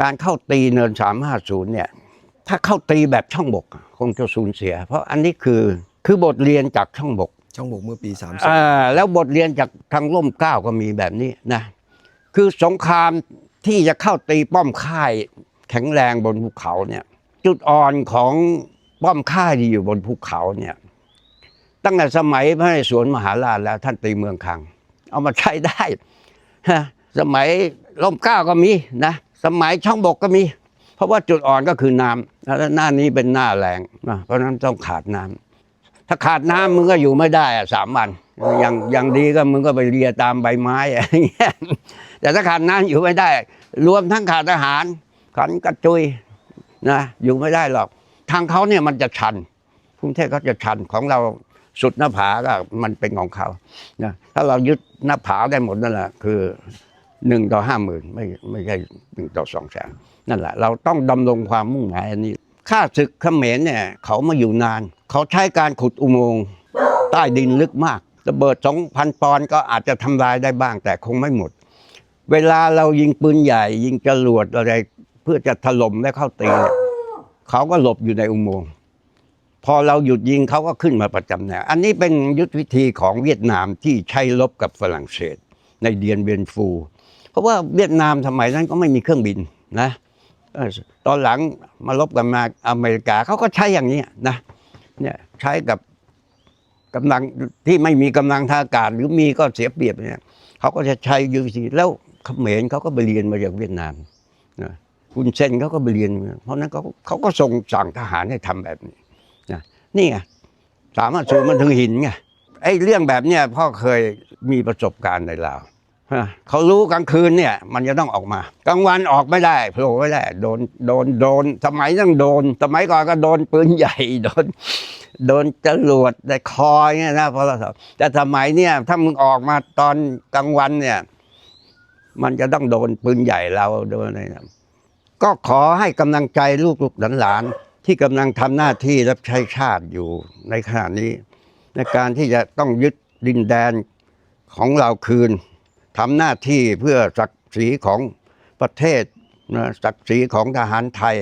การเข้าตีเนิน350เนี่ย ถ้าเข้าตีแบบช่องบก คงจะสูญเสีย เพราะอันนี้คือคือบทเรียนจากช่องบก ช่องบกเมื่อปีอ่าแล้วบทเรียนจากทางร่มเกล้าก็มีแบบนี้นะ คือสงครามที่จะเข้าตีป้อมค่ายแข็งแรงบนภูเขาเนี่ย จุดอ่อนของป้อมค่ายที่อยู่บนภูเขาเนี่ย ตั้งแต่สมัยพระนเรศวรมหาราชแล้วท่านตีเมืองคลัง เอามาใช้ได้ฮะสมัยร่มเกล้าก็มีนะ สมัยช่องบกก็มี เพราะว่าจุดอ่อนก็คือน้ำแล้วหน้านี้เป็นหน้าแรงนะเพราะนั้นต้องขาดน้ำถ้าขาดน้ำมึงก็อยู่ไม่ได้อะสามวันอย่างอย่างดีก็มึงก็ไปเรียตามใบไม้อะอย่างเงี้ยแต่ถ้าขาดน้ำอยู่ไม่ได้ รวมทั้งขาดอาหารขันกระจุยนะอยู่ไม่ได้หรอก ทางเขาเนี่ยมันจะชันกรุงเทพเขาจะชันของเราสุดหน้าผาก็มันเป็นของเขานะถ้าเรายึดหน้าผาได้หมดนั่นแหละคือ หนึ่งต่อห้าหมื่นไม่ไม่ใช่หนึ่งต่อสองแสนนั่นแหละ เราต้องดำรงความมุ่งหมายอันนี้ข้าศึกเขมรเนี่ยเขามาอยู่นาน เขาใช้การขุดอุโมงค์ใต้ดินลึกมากระเบิดสองพันปอนก็อาจจะทำลายได้บ้างแต่คงไม่หมด เวลาเรายิงปืนใหญ่ ยิงจรวดอะไรเพื่อจะถล่มและเข้าตีเนี่ยเขาก็หลบอยู่ในอุโมงค์พอเราหยุดยิงเขาก็ขึ้นมาประจำแนวอันนี้เป็นยุทธวิธีของเวียดนามที่ใช้ลบกับฝรั่งเศส ในเดียนเบียนฟู เพราะว่าเวียดนามสมัยนั้นก็ไม่มีเครื่องบินนะตอนหลังมาลบกันมาอเมริกาเขาก็ใช้อย่างนี้นะเนี่ยใช้กับกำลังที่ไม่มีกำลังทางอากาศหรือมีก็เสียเปรียบเนี่ยเขาก็จะใช้ยุทธวิธีแล้วเขมรเขาก็ไปเรียนมาจากเวียดนามนะคุณเซนเขาก็ไปเรียน เพราะนั้นเขาเขาก็ส่งสั่งทหารให้ทำแบบนี้นะนี่ไงสามารถสูมันถึงหินไงไอ้เรื่องแบบเนี้ยพ่อเคยมีประสบการณ์ในลาว เขารู้กลางคืนเนี่ย มันจะต้องออกมากลางวันออกไม่ได้โผล่ไม่ได้โดนโดนโดนสมัยต้องโดน สมัยก่อนก็โดนปืนใหญ่โดนโดนจรวดในคอเนี่ยนะเพราะเราแต่สมัยเนี่ยถ้ามึงออกมาตอนกลางวันเนี่ย มันจะต้องโดนปืนใหญ่เราโดนอะไรนะก็ขอให้กำลังใจลูกหลานๆที่กำลังทำหน้าที่รับใช้ชาติอยู่ในขณะนี้ ในการที่จะต้องยึดดินแดนของเราคืน ทำหน้าที่เพื่อศักดิ์ศรีของประเทศนะศักดิ์ศรีของทหารไทย